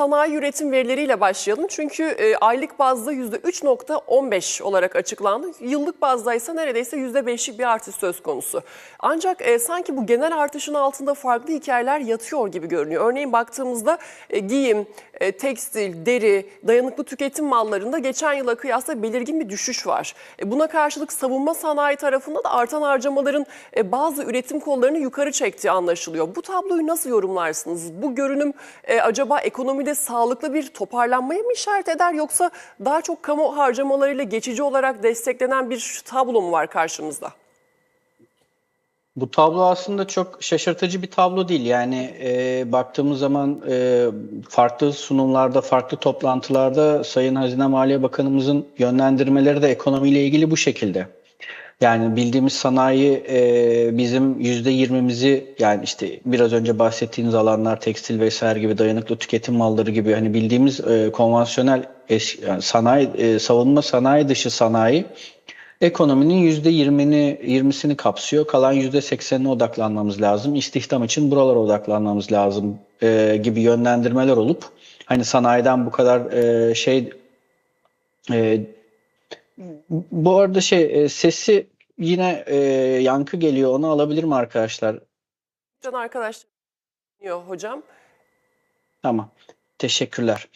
Sanayi üretim verileriyle başlayalım. Çünkü e, aylık bazda %3.15 olarak açıklandı. Yıllık bazda ise neredeyse %5'lik bir artış söz konusu. Ancak e, sanki bu genel artışın altında farklı hikayeler yatıyor gibi görünüyor. Örneğin baktığımızda e, giyim, e, tekstil, deri, dayanıklı tüketim mallarında geçen yıla kıyasla belirgin bir düşüş var. E, buna karşılık savunma sanayi tarafında da artan harcamaların e, bazı üretim kollarını yukarı çektiği anlaşılıyor. Bu tabloyu nasıl yorumlarsınız? Bu görünüm e, acaba ekonomide sağlıklı bir toparlanmaya mı işaret eder yoksa daha çok kamu harcamalarıyla geçici olarak desteklenen bir tablo mu var karşımızda? Bu tablo aslında çok şaşırtıcı bir tablo değil. Yani e, baktığımız zaman e, farklı sunumlarda, farklı toplantılarda Sayın Hazine Maliye Bakanımızın yönlendirmeleri de ekonomiyle ilgili bu şekilde. Yani bildiğimiz sanayi e, bizim yüzde yirmimizi yani işte biraz önce bahsettiğiniz alanlar tekstil vesaire gibi dayanıklı tüketim malları gibi hani bildiğimiz e, konvansiyonel eş, yani sanayi e, savunma sanayi dışı sanayi ekonominin yüzde yirmini yirmisini kapsıyor. Kalan yüzde seksenine odaklanmamız lazım. İstihdam için buralara odaklanmamız lazım e, gibi yönlendirmeler olup hani sanayiden bu kadar e, şey e, bu arada şey e, sesi yine e, yankı geliyor. Onu alabilir mi arkadaşlar? Can arkadaşlar hocam. Tamam. Teşekkürler.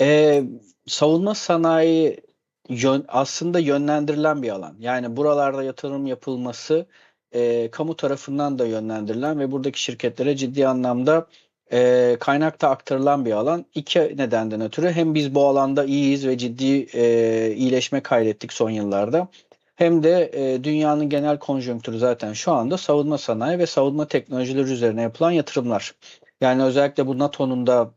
E, savunma sanayi yön, aslında yönlendirilen bir alan. Yani buralarda yatırım yapılması e, kamu tarafından da yönlendirilen ve buradaki şirketlere ciddi anlamda e, kaynak da aktarılan bir alan. İki nedenden ötürü hem biz bu alanda iyiyiz ve ciddi e, iyileşme kaydettik son yıllarda. Hem de e, dünyanın genel konjonktürü zaten şu anda savunma sanayi ve savunma teknolojileri üzerine yapılan yatırımlar. Yani özellikle bu NATO'nun da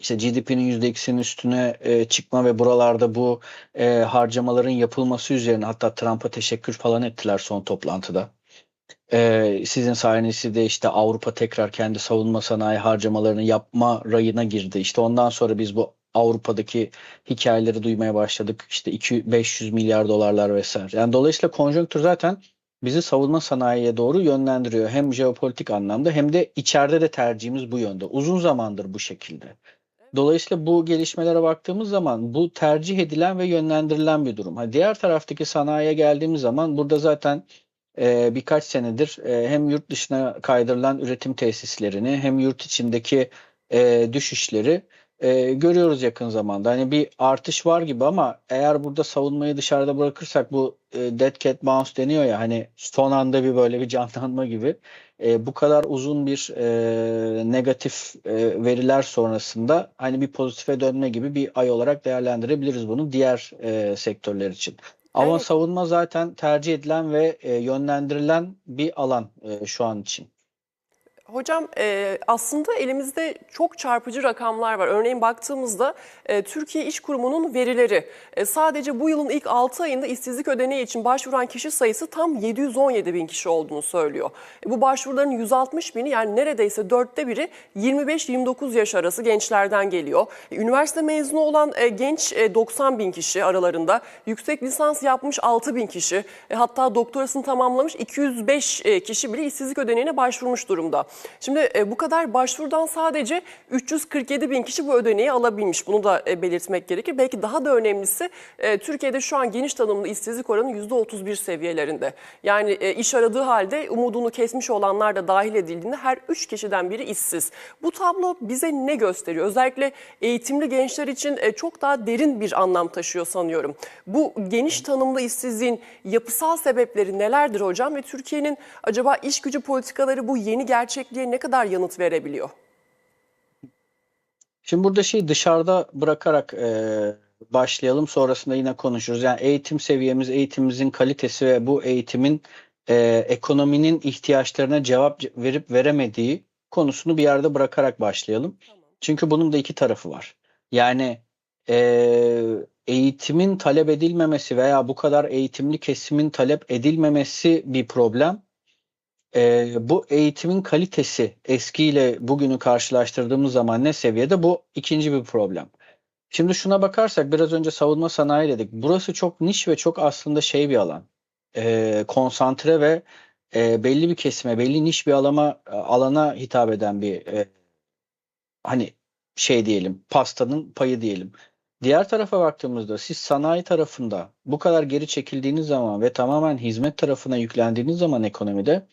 işte GDP'nin %2'sinin üstüne e, çıkma ve buralarda bu e, harcamaların yapılması üzerine hatta Trump'a teşekkür falan ettiler son toplantıda. E, sizin sayenizde işte Avrupa tekrar kendi savunma sanayi harcamalarını yapma rayına girdi. İşte ondan sonra biz bu Avrupa'daki hikayeleri duymaya başladık. İşte 2 500 milyar dolarlar vesaire. Yani dolayısıyla konjonktür zaten bizi savunma sanayiye doğru yönlendiriyor. Hem jeopolitik anlamda hem de içeride de tercihimiz bu yönde. Uzun zamandır bu şekilde. Dolayısıyla bu gelişmelere baktığımız zaman bu tercih edilen ve yönlendirilen bir durum. Ha, diğer taraftaki sanayiye geldiğimiz zaman burada zaten e, birkaç senedir e, hem yurt dışına kaydırılan üretim tesislerini hem yurt içindeki e, düşüşleri e, görüyoruz yakın zamanda. Hani bir artış var gibi ama eğer burada savunmayı dışarıda bırakırsak bu e, dead cat bounce deniyor ya hani son anda bir böyle bir canlanma gibi. E, bu kadar uzun bir e, negatif e, veriler sonrasında hani bir pozitife dönme gibi bir ay olarak değerlendirebiliriz bunu diğer e, sektörler için. Ama Evet. savunma zaten tercih edilen ve e, yönlendirilen bir alan e, şu an için. Hocam e, aslında elimizde çok çarpıcı rakamlar var. Örneğin baktığımızda e, Türkiye İş Kurumu'nun verileri e, sadece bu yılın ilk 6 ayında işsizlik ödeneği için başvuran kişi sayısı tam 717 bin kişi olduğunu söylüyor. Bu başvuruların 160 bini yani neredeyse dörtte biri 25-29 yaş arası gençlerden geliyor. Üniversite mezunu olan genç e, 90 bin kişi aralarında, yüksek lisans yapmış 6 bin kişi, hatta doktorasını tamamlamış 205 e, kişi bile işsizlik ödeneğine başvurmuş durumda. Şimdi e, bu kadar başvurudan sadece 347 bin kişi bu ödeneği alabilmiş. Bunu da e, belirtmek gerekir. Belki daha da önemlisi e, Türkiye'de şu an geniş tanımlı işsizlik oranı %31 seviyelerinde. Yani iş aradığı halde umudunu kesmiş olanlar da dahil edildiğinde her 3 kişiden biri işsiz. Bu tablo bize ne gösteriyor? Özellikle eğitimli gençler için çok daha derin bir anlam taşıyor sanıyorum. Bu geniş tanımlı işsizliğin yapısal sebepleri nelerdir hocam ve Türkiye'nin acaba iş gücü politikaları bu yeni gerçekliğe ne kadar yanıt verebiliyor? Şimdi burada şeyi dışarıda bırakarak e, başlayalım. Sonrasında yine konuşuruz. Yani eğitim seviyemiz, eğitimimizin kalitesi ve bu eğitimin e, ekonominin ihtiyaçlarına cevap verip veremediği konusunu bir yerde bırakarak başlayalım. Çünkü bunun da iki tarafı var. Yani e, eğitimin talep edilmemesi veya bu kadar eğitimli kesimin talep edilmemesi bir problem. E, bu eğitimin kalitesi eskiyle bugünü karşılaştırdığımız zaman ne seviyede? Bu ikinci bir problem. Şimdi şuna bakarsak biraz önce savunma sanayi dedik. Burası çok niş ve çok aslında şey bir alan. E, konsantre ve e, belli bir kesime, belli niş bir alana alana hitap eden bir e, hani şey diyelim, pastanın payı diyelim. Diğer tarafa baktığımızda siz sanayi tarafında bu kadar geri çekildiğiniz zaman ve tamamen hizmet tarafına yüklendiğiniz zaman ekonomide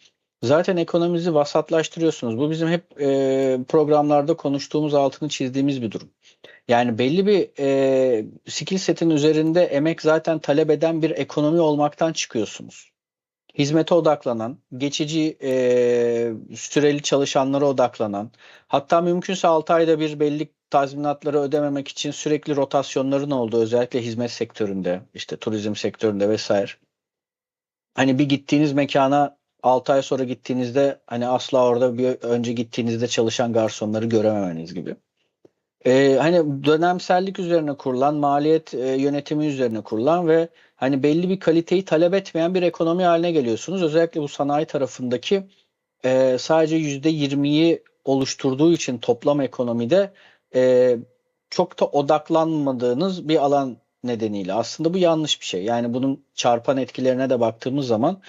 zaten ekonominizi vasatlaştırıyorsunuz. Bu bizim hep e, programlarda konuştuğumuz, altını çizdiğimiz bir durum. Yani belli bir e, skill setin üzerinde emek zaten talep eden bir ekonomi olmaktan çıkıyorsunuz. Hizmete odaklanan, geçici e, süreli çalışanlara odaklanan, hatta mümkünse 6 ayda bir belli tazminatları ödememek için sürekli rotasyonların olduğu özellikle hizmet sektöründe, işte turizm sektöründe vesaire. Hani bir gittiğiniz mekana 6 ay sonra gittiğinizde hani asla orada bir önce gittiğinizde çalışan garsonları görememeniz gibi. Ee, hani dönemsellik üzerine kurulan, maliyet e, yönetimi üzerine kurulan ve hani belli bir kaliteyi talep etmeyen bir ekonomi haline geliyorsunuz. Özellikle bu sanayi tarafındaki e, sadece %20'yi oluşturduğu için toplam ekonomide e, çok da odaklanmadığınız bir alan nedeniyle. Aslında bu yanlış bir şey. Yani bunun çarpan etkilerine de baktığımız zaman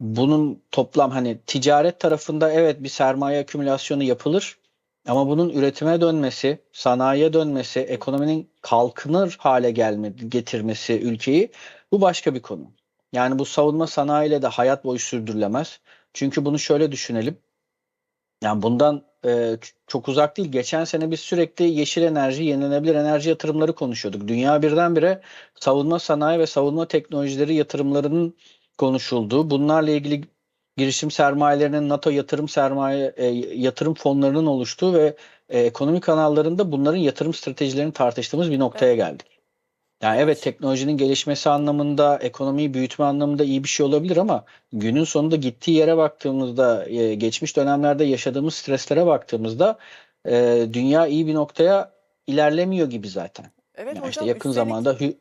bunun toplam hani ticaret tarafında evet bir sermaye akümülasyonu yapılır. Ama bunun üretime dönmesi, sanayiye dönmesi, ekonominin kalkınır hale gelme, getirmesi ülkeyi bu başka bir konu. Yani bu savunma sanayiyle de hayat boyu sürdürülemez. Çünkü bunu şöyle düşünelim. Yani bundan e, çok uzak değil. Geçen sene biz sürekli yeşil enerji, yenilenebilir enerji yatırımları konuşuyorduk. Dünya birdenbire savunma sanayi ve savunma teknolojileri yatırımlarının konuşulduğu, bunlarla ilgili girişim sermayelerinin NATO yatırım sermaye e, yatırım fonlarının oluştuğu ve e, ekonomi kanallarında bunların yatırım stratejilerini tartıştığımız bir noktaya geldik. Yani evet teknolojinin gelişmesi anlamında, ekonomiyi büyütme anlamında iyi bir şey olabilir ama günün sonunda gittiği yere baktığımızda, e, geçmiş dönemlerde yaşadığımız streslere baktığımızda e, dünya iyi bir noktaya ilerlemiyor gibi zaten. Evet Yani işte hocam yakın üstelik, zamanda Hü-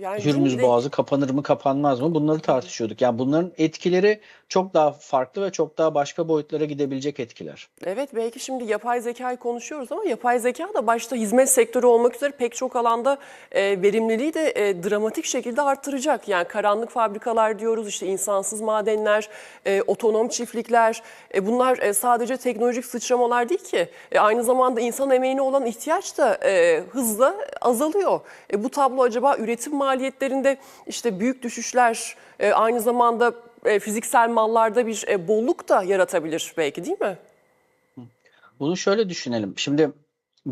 yani Hürmüz şimdi- Boğazı kapanır mı kapanmaz mı bunları tartışıyorduk. Yani bunların etkileri çok daha farklı ve çok daha başka boyutlara gidebilecek etkiler. Evet belki şimdi yapay zekayı konuşuyoruz ama yapay zeka da başta hizmet sektörü olmak üzere pek çok alanda e, verimliliği de e, dramatik şekilde arttıracak. Yani karanlık fabrikalar diyoruz işte insansız madenler, e, otonom çiftlikler e, bunlar e, sadece teknolojik sıçramalar değil ki. E, aynı zamanda insan emeğine olan ihtiyaç da e, hızla azalıyor. E, bu tablo acaba üretim maliyetlerinde işte büyük düşüşler e, aynı zamanda e, fiziksel mallarda bir e, bolluk da yaratabilir belki değil mi? Bunu şöyle düşünelim. Şimdi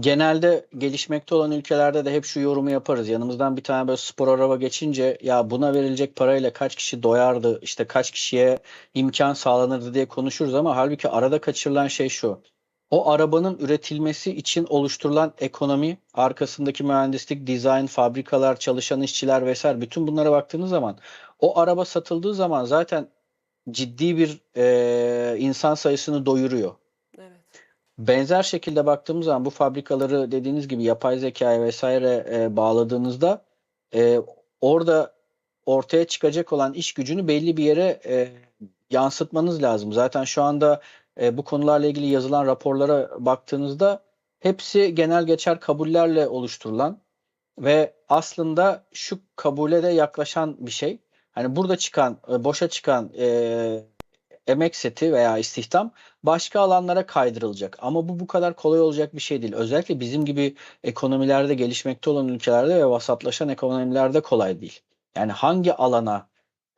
genelde gelişmekte olan ülkelerde de hep şu yorumu yaparız. Yanımızdan bir tane böyle spor araba geçince ya buna verilecek parayla kaç kişi doyardı, işte kaç kişiye imkan sağlanırdı diye konuşuruz ama halbuki arada kaçırılan şey şu. O arabanın üretilmesi için oluşturulan ekonomi, arkasındaki mühendislik, dizayn, fabrikalar, çalışan işçiler vesaire bütün bunlara baktığınız zaman o araba satıldığı zaman zaten ciddi bir e, insan sayısını doyuruyor. Evet. Benzer şekilde baktığımız zaman bu fabrikaları dediğiniz gibi yapay zekaya vesaire e, bağladığınızda e, orada ortaya çıkacak olan iş gücünü belli bir yere e, yansıtmanız lazım. Zaten şu anda e, bu konularla ilgili yazılan raporlara baktığınızda hepsi genel geçer kabullerle oluşturulan ve aslında şu kabule de yaklaşan bir şey. Hani burada çıkan, e, boşa çıkan e, emek seti veya istihdam başka alanlara kaydırılacak. Ama bu bu kadar kolay olacak bir şey değil. Özellikle bizim gibi ekonomilerde gelişmekte olan ülkelerde ve vasatlaşan ekonomilerde kolay değil. Yani hangi alana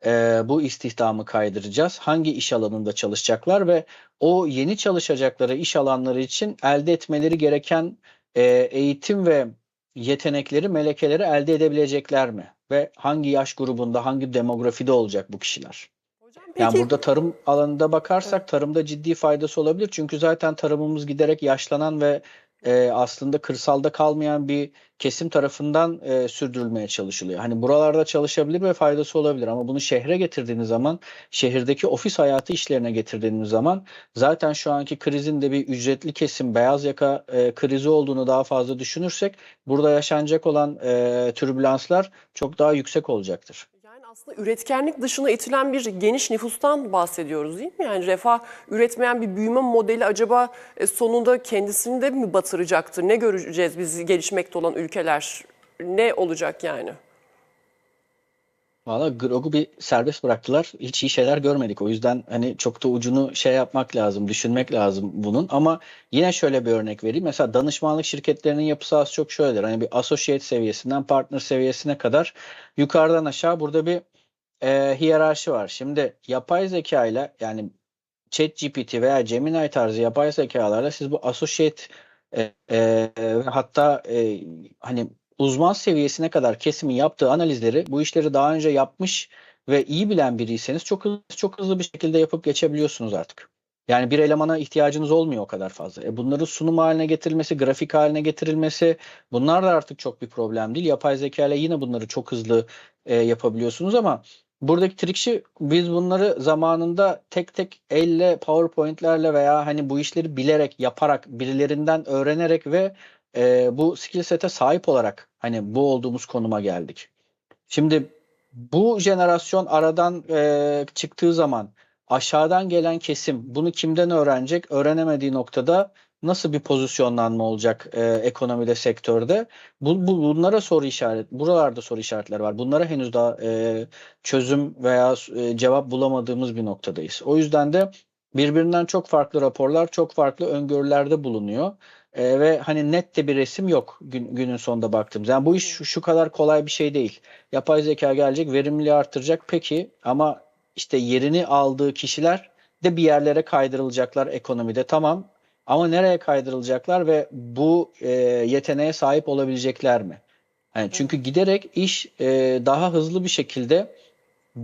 e, bu istihdamı kaydıracağız? Hangi iş alanında çalışacaklar ve o yeni çalışacakları iş alanları için elde etmeleri gereken e, eğitim ve yetenekleri, melekeleri elde edebilecekler mi? Ve hangi yaş grubunda, hangi demografide olacak bu kişiler? Hocam Yani burada tarım alanında bakarsak tarımda ciddi faydası olabilir. Çünkü zaten tarımımız giderek yaşlanan ve e, aslında kırsalda kalmayan bir kesim tarafından e, sürdürülmeye çalışılıyor. Hani buralarda çalışabilir ve faydası olabilir ama bunu şehre getirdiğiniz zaman, şehirdeki ofis hayatı işlerine getirdiğiniz zaman zaten şu anki krizin de bir ücretli kesim, beyaz yaka e, krizi olduğunu daha fazla düşünürsek burada yaşanacak olan e, türbülanslar çok daha yüksek olacaktır. Aslında üretkenlik dışına itilen bir geniş nüfustan bahsediyoruz değil mi? Yani refah üretmeyen bir büyüme modeli acaba e, sonunda kendisini de mi batıracaktır? Ne göreceğiz biz gelişmekte olan ülkeler? Ne olacak yani? Valla Grog'u bir serbest bıraktılar. Hiç iyi şeyler görmedik. O yüzden hani çok da ucunu şey yapmak lazım, düşünmek lazım bunun. Ama yine şöyle bir örnek vereyim. Mesela danışmanlık şirketlerinin yapısı az çok şöyledir. Hani bir associate seviyesinden partner seviyesine kadar yukarıdan aşağı burada bir e, hiyerarşi var. Şimdi yapay zeka ile yani ChatGPT veya Gemini tarzı yapay zekalarla siz bu associate e, e, hatta e, hani uzman seviyesine kadar kesimin yaptığı analizleri bu işleri daha önce yapmış ve iyi bilen biriyseniz çok hızlı, çok hızlı bir şekilde yapıp geçebiliyorsunuz artık. Yani bir elemana ihtiyacınız olmuyor o kadar fazla. E bunları sunum haline getirilmesi, grafik haline getirilmesi bunlar da artık çok bir problem değil. Yapay zeka ile yine bunları çok hızlı e, yapabiliyorsunuz ama buradaki trikşi biz bunları zamanında tek tek elle, PowerPoint'lerle veya hani bu işleri bilerek, yaparak, birilerinden öğrenerek ve e, bu skill set'e sahip olarak hani bu olduğumuz konuma geldik. Şimdi bu jenerasyon aradan e, çıktığı zaman aşağıdan gelen kesim bunu kimden öğrenecek? Öğrenemediği noktada nasıl bir pozisyonlanma olacak e, ekonomide, sektörde? Bu, bu bunlara soru işaret, buralarda soru işaretleri var. Bunlara henüz daha e, çözüm veya e, cevap bulamadığımız bir noktadayız. O yüzden de birbirinden çok farklı raporlar, çok farklı öngörülerde bulunuyor. E, ve hani net de bir resim yok gün, günün sonunda baktığımız. Yani bu iş şu, şu kadar kolay bir şey değil. Yapay zeka gelecek, verimliliği artıracak peki ama işte yerini aldığı kişiler de bir yerlere kaydırılacaklar ekonomide tamam ama nereye kaydırılacaklar ve bu e, yeteneğe sahip olabilecekler mi? Yani çünkü giderek iş e, daha hızlı bir şekilde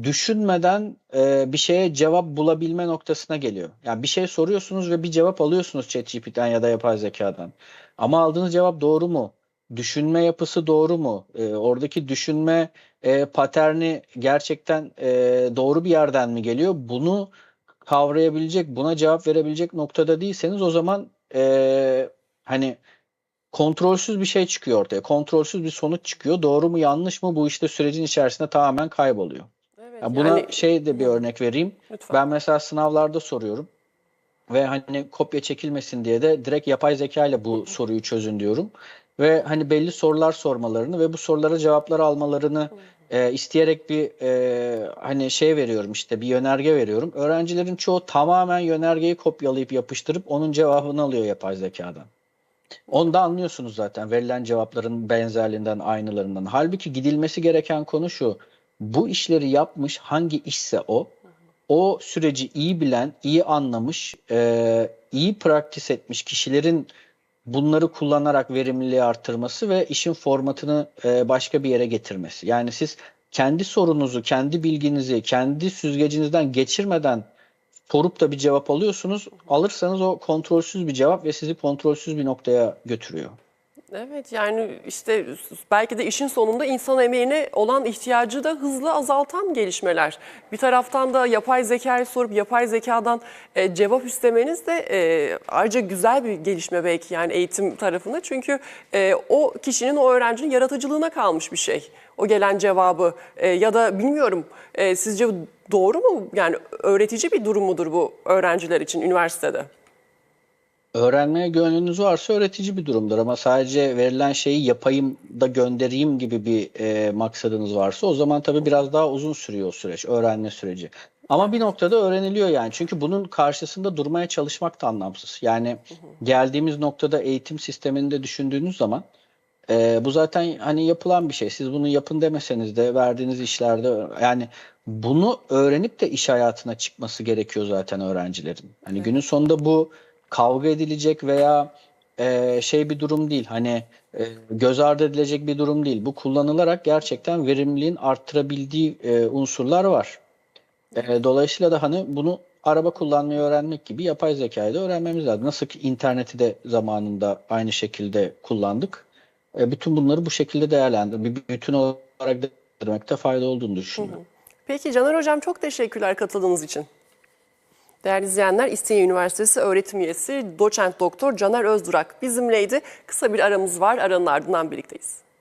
düşünmeden e, bir şeye cevap bulabilme noktasına geliyor. Yani bir şey soruyorsunuz ve bir cevap alıyorsunuz ChatGPT'den ya da yapay zekadan. Ama aldığınız cevap doğru mu? Düşünme yapısı doğru mu? E, oradaki düşünme e, paterni gerçekten e, doğru bir yerden mi geliyor? Bunu kavrayabilecek, buna cevap verebilecek noktada değilseniz o zaman e, hani kontrolsüz bir şey çıkıyor ortaya. Kontrolsüz bir sonuç çıkıyor. Doğru mu yanlış mı bu işte sürecin içerisinde tamamen kayboluyor. Evet, Ya buna yani şey de bir örnek vereyim. lütfen. Ben mesela sınavlarda soruyorum ve hani kopya çekilmesin diye de direkt yapay zeka ile bu soruyu çözün diyorum. Ve hani belli sorular sormalarını ve bu sorulara cevaplar almalarını e, isteyerek bir e, hani şey veriyorum işte bir yönerge veriyorum. Öğrencilerin çoğu tamamen yönergeyi kopyalayıp yapıştırıp onun cevabını alıyor yapay zekadan. Onu da anlıyorsunuz zaten verilen cevapların benzerliğinden, aynılarından. Halbuki gidilmesi gereken konu şu. Bu işleri yapmış hangi işse o, o süreci iyi bilen, iyi anlamış, e, iyi praktis etmiş kişilerin bunları kullanarak verimliliği artırması ve işin formatını e, başka bir yere getirmesi. Yani siz kendi sorunuzu, kendi bilginizi, kendi süzgecinizden geçirmeden sorup da bir cevap alıyorsunuz. Alırsanız o kontrolsüz bir cevap ve sizi kontrolsüz bir noktaya götürüyor. Evet yani işte belki de işin sonunda insan emeğine olan ihtiyacı da hızlı azaltan gelişmeler. Bir taraftan da yapay zekayı sorup yapay zekadan e, cevap istemeniz de e, ayrıca güzel bir gelişme belki yani eğitim tarafında. Çünkü e, o kişinin, o öğrencinin yaratıcılığına kalmış bir şey. O gelen cevabı e, ya da bilmiyorum e, sizce doğru mu? Yani öğretici bir durum mudur bu öğrenciler için üniversitede? Öğrenmeye gönlünüz varsa öğretici bir durumdur ama sadece verilen şeyi yapayım da göndereyim gibi bir e, maksadınız varsa o zaman tabii biraz daha uzun sürüyor o süreç, öğrenme süreci. Ama bir noktada öğreniliyor yani. Çünkü bunun karşısında durmaya çalışmak da anlamsız. Yani geldiğimiz noktada eğitim sisteminde düşündüğünüz zaman e, bu zaten hani yapılan bir şey. Siz bunu yapın demeseniz de verdiğiniz işlerde yani bunu öğrenip de iş hayatına çıkması gerekiyor zaten öğrencilerin. Hani günün sonunda bu kavga edilecek veya e, şey bir durum değil. Hani e, göz ardı edilecek bir durum değil. Bu kullanılarak gerçekten verimliliğin arttırabildiği e, unsurlar var. E, dolayısıyla da hani bunu araba kullanmayı öğrenmek gibi yapay zekayı da öğrenmemiz lazım. Nasıl ki interneti de zamanında aynı şekilde kullandık. E, bütün bunları bu şekilde değerlendir, bir bütün olarak değerlendirmekte fayda olduğunu düşünüyorum. Peki Caner Hocam çok teşekkürler katıldığınız için. Değerli izleyenler İstinye Üniversitesi öğretim üyesi doçent doktor Caner Özdurak bizimleydi. Kısa bir aramız var. Aranın ardından birlikteyiz.